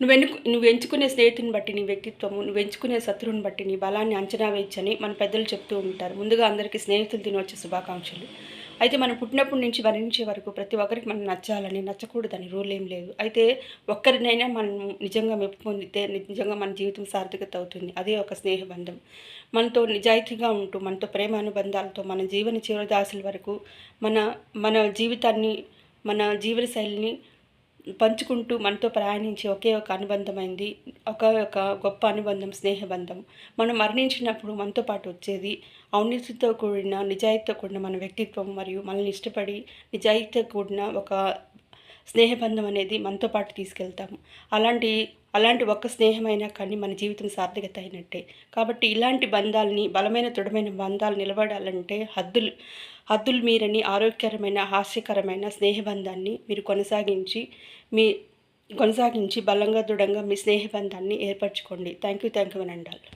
నువ్వు నువ్వు ఎంచుకునే స్నేహితుని బట్టి నీ వ్యక్తిత్వము నువ్వు ఎంచుకునే శత్రువుని బట్టి నీ బలాన్ని అంచనా వేయచ్చని మన పెద్దలు చెప్తూ ఉంటారు. ముందుగా అందరికీ స్నేహితులు తినవచ్చే శుభాకాంక్షలు. అయితే మనం పుట్టినప్పటి నుంచి మరణించే వరకు ప్రతి ఒక్కరికి మనం నచ్చాలని నచ్చకూడదని రూల్ ఏం లేదు. అయితే ఒక్కరినైనా మనం నిజంగా మెప్పు పొందితే నిజంగా మన జీవితం సార్థకత అవుతుంది. అదే ఒక స్నేహబంధం. మనతో నిజాయితీగా ఉంటూ మనతో ప్రేమ అనుబంధాలతో మన జీవన చివరిదాసుల వరకు మన మన జీవితాన్ని మన జీవన శైలిని పంచుకుంటూ మనతో ప్రయాణించే ఒకే ఒక అనుబంధమైంది ఒక ఒక గొప్ప అనుబంధం స్నేహబంధం. మనం మరణించినప్పుడు మనతో పాటు వచ్చేది అవినీతితో కూడిన నిజాయితీతో కూడిన మన వ్యక్తిత్వం మరియు మనల్ని ఇష్టపడి నిజాయితీతో కూడిన ఒక స్నేహబంధం అనేది మనతో పాటు తీసుకెళ్తాము. అలాంటి అలాంటి ఒక్క స్నేహమైనా కానీ మన జీవితం సార్థకత అయినట్టే కాబట్టి ఇలాంటి బంధాలని బలమైన దృఢమైన బంధాలు నిలబడాలంటే హద్దులు హద్దులు మీరని ఆరోగ్యకరమైన హాస్యకరమైన స్నేహబంధాన్ని మీరు కొనసాగించి మీ కొనసాగించి బలంగా దృఢంగా మీ స్నేహబంధాన్ని ఏర్పరచుకోండి. థ్యాంక్ యూ థ్యాంక్ యూ అని